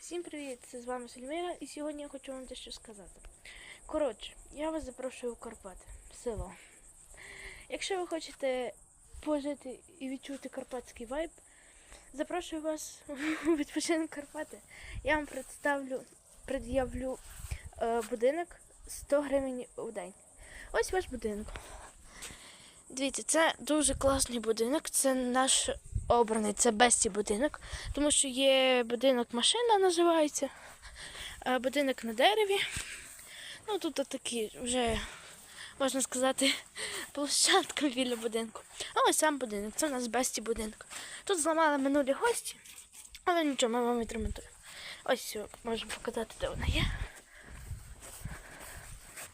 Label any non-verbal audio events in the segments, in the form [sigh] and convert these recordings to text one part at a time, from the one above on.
Всім привіт! Це з вами Сельмира і сьогодні я хочу вам дещо сказати. Коротше, я вас запрошую в Карпати, в село. Якщо ви хочете пожити і відчути карпатський вайб, запрошую вас [laughs] у відпочинок Карпати. Я вам представлю, пред'явлю е, будинок 100 гривень у день. Ось ваш будинок. Дивіться, це дуже класний будинок. Це наш обраний, це Бесті будинок, тому що є будинок машина називається, будинок на дереві. Ну тут такі вже, можна сказати, [laughs] площадка біля будинку. А ось сам будинок, це у нас Бесті будинок. Тут зламали минулі гості, але нічого, ми вам відремонтуємо. Ось можемо показати, де вона є.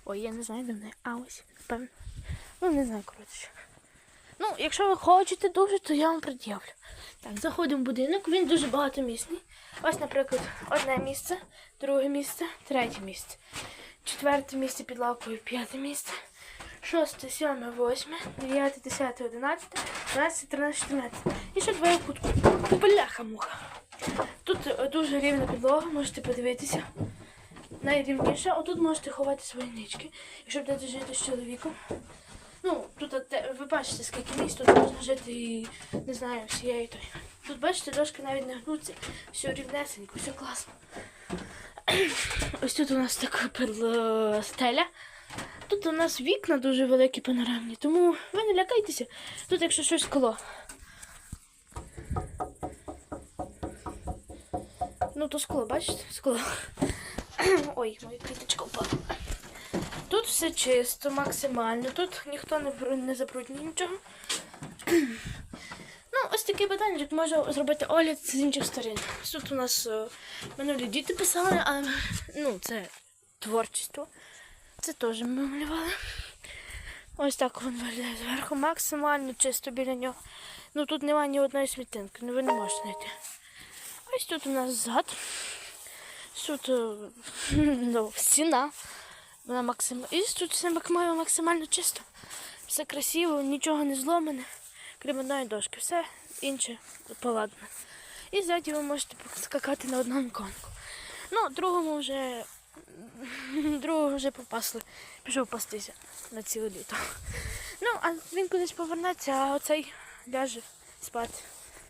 Ой, я не знаю, де вона є. А ось, певно. Ну, не знаю, коротше. Ну, якщо ви хочете дуже, то я вам пред'явлю. Так, заходимо в будинок, він дуже багатомісний. Ось, наприклад, одне місце, друге місце, третє місце. Четверте місце під лавкою, п'яте місце. Шосте, сьоме, восьме, дев'яте, десяте, одинадцяте, дванадцяте, тринадцяте, чотирнадцяте. І ще двоє кутку. Бляха-муха. Тут е, дуже рівна підлога, можете подивитися. Найрівніше, отут можете ховати свої нички, якщо будете жити з чоловіком. Ну, тут ви бачите, скільки місць, тут можна жити і не знаю, всією той. Тут бачите, дошки навіть не гнуться, все рівнесенько, все класно. [clears throat] Ось тут у нас така стеля. Тут у нас вікна дуже великі панорамні, тому ви не лякайтеся. Тут, якщо щось скло. Ну, то скло, бачите? Скло. [clears throat] Ой, моя квіточка впала. Тут все чисто, максимально. Тут ніхто не, не забруднює нічого. Ну, ось такий батончик може зробити огляд з інших сторін. Тут у нас е, минулі діти писали, але ну, це творчество. Це теж ми малювали. Ось так він виглядає зверху. Максимально чисто біля нього. Ну тут немає ні одної світинки, ну ви не можете знайти. Ось тут у нас зад. Тут е, [laughs] ну, стіна. Вона максимально. І тут все максимально, чисто. Все красиво, нічого не зломане, крім одної дошки. Все інше поладне. І ззаді ви можете скакати на одному конку. Ну, другому вже [laughs] другого вже попасли. Пішов пастися на ціле літо. Ну, а він кудись повернеться, а оцей ляже спати.